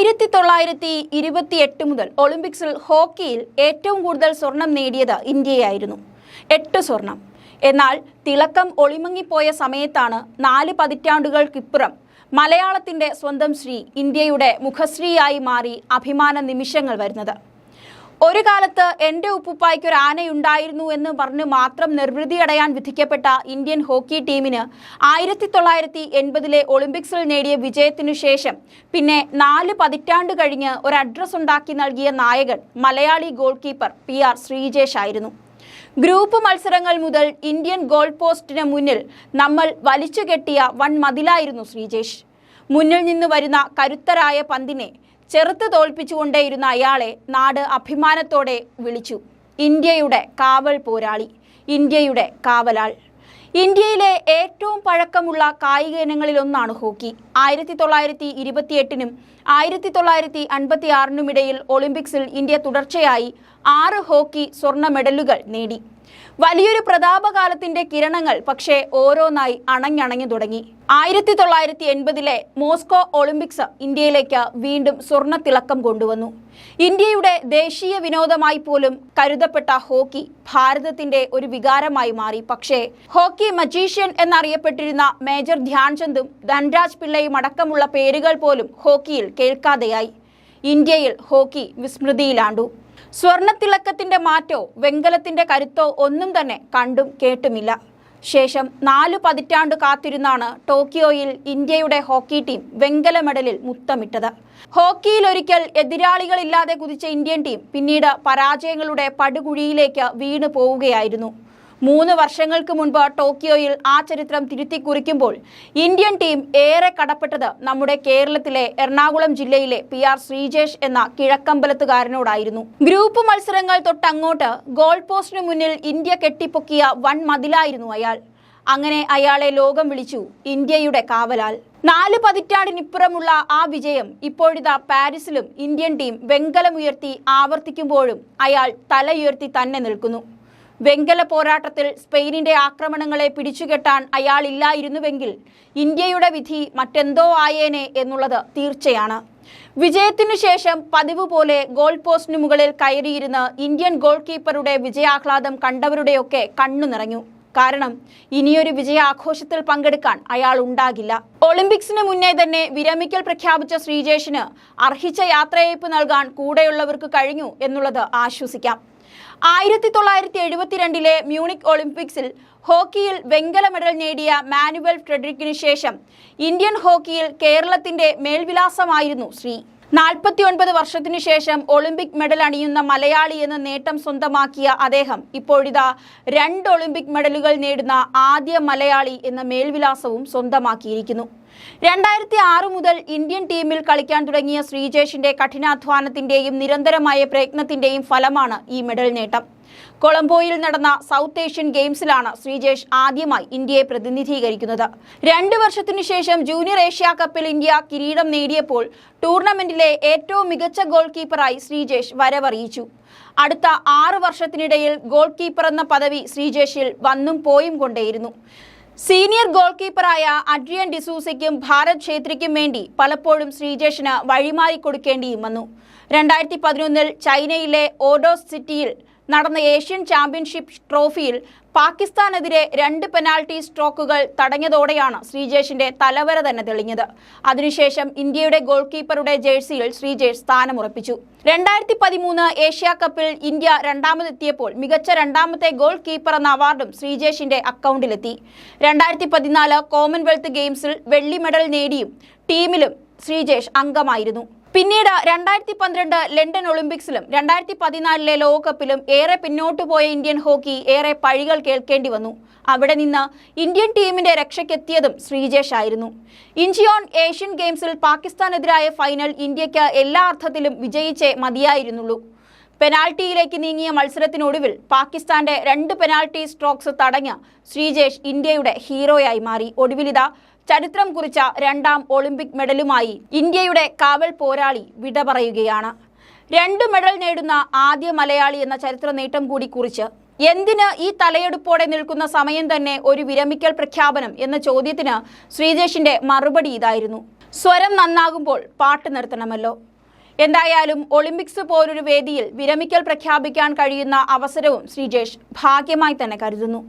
ആയിരത്തി തൊള്ളായിരത്തി ഇരുപത്തി എട്ട് മുതൽ ഒളിമ്പിക്സിൽ ഹോക്കിയിൽ ഏറ്റവും കൂടുതൽ സ്വർണം നേടിയത് ഇന്ത്യയായിരുന്നു. എട്ട് സ്വർണം. എന്നാൽ തിളക്കം ഒളിമങ്ങിപ്പോയ സമയത്താണ് നാല് പതിറ്റാണ്ടുകൾക്കിപ്പുറം മലയാളത്തിന്റെ സ്വന്തം ശ്രീ ഇന്ത്യയുടെ മുഖശ്രീയായി മാറി അഭിമാന നിമിഷങ്ങൾ വരുന്നത്. ഒരു കാലത്ത് എന്റെ ഉപ്പുപ്പായ്ക്ക് ഒരു ആനയുണ്ടായിരുന്നു എന്ന് പറഞ്ഞ് മാത്രം നിർവൃതി അടയാൻ വിധിക്കപ്പെട്ട ഇന്ത്യൻ ഹോക്കി ടീമിന് ആയിരത്തി തൊള്ളായിരത്തി എൺപതിലെ ഒളിമ്പിക്സിൽ നേടിയ വിജയത്തിനു ശേഷം പിന്നെ നാല് പതിറ്റാണ്ട് കഴിഞ്ഞ് ഒരു അഡ്രസ് ഉണ്ടാക്കി നൽകിയ നായകൻ Malayali goal keeper P R Sreejesh ആയിരുന്നു. ഗ്രൂപ്പ് മത്സരങ്ങൾ മുതൽ ഇന്ത്യൻ ഗോൾ പോസ്റ്റിന് മുന്നിൽ നമ്മൾ വലിച്ചു കെട്ടിയ വൻ മതിലായിരുന്നു ശ്രീജേഷ്. മുന്നിൽ നിന്ന് വരുന്ന കരുത്തരായ പന്തിനെ ചെറുത്ത് തോൽപ്പിച്ചുകൊണ്ടേയിരുന്ന അയാളെ നാട് അഭിമാനത്തോടെ വിളിച്ചു. ഇന്ത്യയുടെ കാവൽ പോരാളി ഇന്ത്യയുടെ കാവലാൾ. ഇന്ത്യയിലെ ഏറ്റവും പഴക്കമുള്ള കായിക ഇനങ്ങളിലൊന്നാണ് ഹോക്കി. ആയിരത്തി തൊള്ളായിരത്തി ഇരുപത്തിയെട്ടിനും ആയിരത്തി തൊള്ളായിരത്തി അൻപത്തി ആറിനുമിടയിൽ ഒളിമ്പിക്സിൽ ഇന്ത്യ തുടർച്ചയായി ആറ് ഹോക്കി സ്വർണ മെഡലുകൾ നേടി. വലിയൊരു പ്രതാപകാലത്തിന്റെ കിരണങ്ങൾ പക്ഷേ ഓരോന്നായി അണഞ്ഞണഞ്ഞു തുടങ്ങി. ആയിരത്തി തൊള്ളായിരത്തി എൺപതിലെ മോസ്കോ ഒളിമ്പിക്സ് ഇന്ത്യയിലേക്ക് വീണ്ടും സ്വർണ തിളക്കം കൊണ്ടുവന്നു. ഇന്ത്യയുടെ ദേശീയ വിനോദമായി പോലും കരുതപ്പെട്ട ഹോക്കി ഭാരതത്തിന്റെ ഒരു വികാരമായി മാറി. പക്ഷേ ഹോക്കി മജീഷ്യൻ എന്നറിയപ്പെട്ടിരുന്ന മേജർ ധ്യാൻചന്ദും ധൻരാജ് പിള്ളയും അടക്കമുള്ള പേരുകൾ പോലും ഹോക്കിയിൽ കേൾക്കാതെയായി. ഇന്ത്യയിൽ ഹോക്കി വിസ്മൃതിയിലാണ്ടു. സ്വർണത്തിളക്കത്തിന്റെ മാറ്റോ വെങ്കലത്തിന്റെ കരുത്തോ ഒന്നും തന്നെ കണ്ടും കേട്ടുമില്ല. ശേഷം നാലു പതിറ്റാണ്ട് കാത്തിരുന്നാണ് ടോക്കിയോയിൽ ഇന്ത്യയുടെ ഹോക്കി ടീം വെങ്കല മെഡലിൽ മുത്തമിട്ടത്. ഹോക്കിയിൽ ഒരിക്കൽ എതിരാളികളില്ലാതെ കുതിച്ച ഇന്ത്യൻ ടീം പിന്നീട് പരാജയങ്ങളുടെ പടുകുഴിയിലേക്ക് വീണു പോവുകയായിരുന്നു മൂന്ന് വർഷങ്ങൾക്ക് മുൻപ് ടോക്കിയോയിൽ ആ ചരിത്രം തിരുത്തി കുറിക്കുമ്പോൾ ഇന്ത്യൻ ടീം ഏറെ കടപ്പെട്ടത് നമ്മുടെ കേരളത്തിലെ എറണാകുളം ജില്ലയിലെ പി ആർ ശ്രീജേഷ് എന്ന കിഴക്കമ്പലത്തുകാരനോടായിരുന്നു. ഗ്രൂപ്പ് മത്സരങ്ങൾ തൊട്ടങ്ങോട്ട് ഗോൾ പോസ്റ്റിന് മുന്നിൽ ഇന്ത്യ കെട്ടിപ്പൊക്കിയ വൺ മതിലായിരുന്നു അയാൾ. അങ്ങനെ അയാളെ ലോകം വിളിച്ചു ഇന്ത്യയുടെ കാവലാൽ. നാല് പതിറ്റാണ്ടിനിപ്പുറമുള്ള ആ വിജയം ഇപ്പോഴിതാ പാരീസിലും ഇന്ത്യൻ ടീം വെങ്കലമുയർത്തി ആവർത്തിക്കുമ്പോഴും അയാൾ തലയുയർത്തി തന്നെ നിൽക്കുന്നു. വെങ്കല പോരാട്ടത്തിൽ സ്പെയിനിന്റെ ആക്രമണങ്ങളെ പിടിച്ചുകെട്ടാൻ അയാളില്ലായിരുന്നുവെങ്കിൽ ഇന്ത്യയുടെ വിധി മറ്റെന്തോ ആയേനെ എന്നുള്ളത് തീർച്ചയാണ്. വിജയത്തിനു ശേഷം പതിവ് പോലെ ഗോൾ പോസ്റ്റിന് മുകളിൽ കയറിയിരുന്ന് ഇന്ത്യൻ ഗോൾ കീപ്പറുടെ വിജയാഹ്ലാദം കണ്ടവരുടെയൊക്കെ കണ്ണു നിറഞ്ഞു. കാരണം ഇനിയൊരു വിജയാഘോഷത്തിൽ പങ്കെടുക്കാൻ അയാൾ ഉണ്ടാകില്ല. ഒളിമ്പിക്സിന് മുന്നേ തന്നെ വിരമിക്കൽ പ്രഖ്യാപിച്ച ശ്രീജേഷിന് അർഹിച്ച യാത്രയയപ്പ് നൽകാൻ കൂടെയുള്ളവർക്ക് കഴിഞ്ഞു എന്നുള്ളത് ആശ്വസിക്കാം. ആയിരത്തി തൊള്ളായിരത്തി എഴുപത്തിരണ്ടിലെ മ്യൂണിക് ഒളിമ്പിക്സിൽ ഹോക്കിയിൽ വെങ്കല മെഡൽ നേടിയ മാനുവൽ ഫ്രെഡറിക്കിന് ശേഷം ഇന്ത്യൻ ഹോക്കിയിൽ കേരളത്തിന്റെ മേൽവിലാസമായിരുന്നു ശ്രീ. നാൽപ്പത്തിയൊൻപത് വർഷത്തിനു ശേഷം ഒളിമ്പിക് മെഡൽ അണിയുന്ന മലയാളി എന്ന നേട്ടം സ്വന്തമാക്കിയ അദ്ദേഹം ഇപ്പോഴിതാ രണ്ട് ഒളിമ്പിക് മെഡലുകൾ നേടുന്ന ആദ്യ മലയാളി എന്ന മേൽവിലാസവും സ്വന്തമാക്കിയിരിക്കുന്നു. രണ്ടായിരത്തി ആറ് മുതൽ ഇന്ത്യൻ ടീമിൽ കളിക്കാൻ തുടങ്ങിയ ശ്രീജേഷിന്റെ കഠിനാധ്വാനത്തിന്റെയും നിരന്തരമായ പ്രയത്നത്തിന്റെയും ഫലമാണ് ഈ മെഡൽ നേട്ടം. കൊളംബോയിൽ നടന്ന സൗത്ത് ഏഷ്യൻ ഗെയിംസിലാണ് ശ്രീജേഷ് ആദ്യമായി ഇന്ത്യയെ പ്രതിനിധീകരിക്കുന്നത്. രണ്ടു വർഷത്തിനു ശേഷം ജൂനിയർ ഏഷ്യ കപ്പിൽ ഇന്ത്യ കിരീടം നേടിയപ്പോൾ ടൂർണമെന്റിലെ ഏറ്റവും മികച്ച ഗോൾ കീപ്പറായി ശ്രീജേഷ് വരവറിയിച്ചു. അടുത്ത ആറ് വർഷത്തിനിടയിൽ ഗോൾ കീപ്പർ എന്ന പദവി ശ്രീജേഷിൽ വന്നും പോയും കൊണ്ടേയിരുന്നു. സീനിയർ ഗോൾ കീപ്പറായ അഡ്രിയൻ ഡിസൂസയ്ക്കും ഭാരത് ഛേത്രിക്കും വേണ്ടി പലപ്പോഴും ശ്രീജേഷിന് വഴിമാറി കൊടുക്കേണ്ടിയും വന്നു. രണ്ടായിരത്തി പതിനൊന്നിൽ ചൈനയിലെ ഓഡോസ് സിറ്റിയിൽ നടന്ന ഏഷ്യൻ ചാമ്പ്യൻഷിപ്പ് ട്രോഫിയിൽ പാകിസ്ഥാനെതിരെ രണ്ട് പെനാൽറ്റി സ്ട്രോക്കുകൾ തടഞ്ഞതോടെയാണ് ശ്രീജേഷിന്റെ തലവര തന്നെ തെളിഞ്ഞത്. അതിനുശേഷം ഇന്ത്യയുടെ ഗോൾ കീപ്പറുടെ ജേഴ്സിയിൽ ശ്രീജേഷ് സ്ഥാനമുറപ്പിച്ചു. രണ്ടായിരത്തി പതിമൂന്ന് ഏഷ്യ കപ്പിൽ ഇന്ത്യ രണ്ടാമതെത്തിയപ്പോൾ മികച്ച രണ്ടാമത്തെ ഗോൾ കീപ്പർ എന്ന അവാർഡും ശ്രീജേഷിന്റെ അക്കൗണ്ടിലെത്തി. രണ്ടായിരത്തി പതിനാല് കോമൺവെൽത്ത് ഗെയിംസിൽ വെള്ളി മെഡൽ നേടിയും ടീമിലും ശ്രീജേഷ് അംഗമായിരുന്നു. പിന്നീട് രണ്ടായിരത്തി പന്ത്രണ്ട് ലണ്ടൻ ഒളിമ്പിക്സിലും രണ്ടായിരത്തി പതിനാലിലെ ലോകകപ്പിലും ഏറെ പിന്നോട്ടു പോയ ഇന്ത്യൻ ഹോക്കി ഏറെ പഴികൾ കേൾക്കേണ്ടി വന്നു. അവിടെ നിന്ന് ഇന്ത്യൻ ടീമിന്റെ രക്ഷയ്ക്കെത്തിയതും ശ്രീജേഷ് ആയിരുന്നു. ഇഞ്ചിയോൺ ഏഷ്യൻ ഗെയിംസിൽ പാകിസ്ഥാനെതിരായ ഫൈനൽ ഇന്ത്യയ്ക്ക് എല്ലാ അർത്ഥത്തിലും വിജയിച്ചേ മതിയായിരുന്നുള്ളൂ. പെനാൽറ്റിയിലേക്ക് നീങ്ങിയ മത്സരത്തിനൊടുവിൽ പാകിസ്ഥാന്റെ രണ്ട് പെനാൽറ്റി സ്ട്രോക്സ് തടഞ്ഞ ശ്രീജേഷ് ഇന്ത്യയുടെ ഹീറോയായി മാറി. ഒടുവിലിതാ ചരിത്രം കുറിച്ച രണ്ടാം ഒളിമ്പിക് മെഡലുമായി ഇന്ത്യയുടെ കാവൽ പോരാളി വിട പറയുകയാണ്. രണ്ട് മെഡൽ നേടുന്ന ആദ്യ മലയാളി എന്ന ചരിത്ര നേട്ടം കൂടി കുറിച്ച് എന്തിന് ഈ തലയെടുപ്പോടെ നിൽക്കുന്ന സമയം തന്നെ ഒരു വിരമിക്കൽ പ്രഖ്യാപനം എന്ന ചോദ്യത്തിന് ശ്രീജേഷിന്റെ മറുപടി ഇതായിരുന്നു. സ്വരം നന്നാകുമ്പോൾ പാട്ട് നിർത്തണമല്ലോ. എന്തായാലും ഒളിമ്പിക്സ് പോലൊരു വേദിയിൽ വിരമിക്കൽ പ്രഖ്യാപിക്കാൻ കഴിയുന്ന അവസരവും ശ്രീജേഷ് ഭാഗ്യമായി തന്നെ കരുതുന്നു.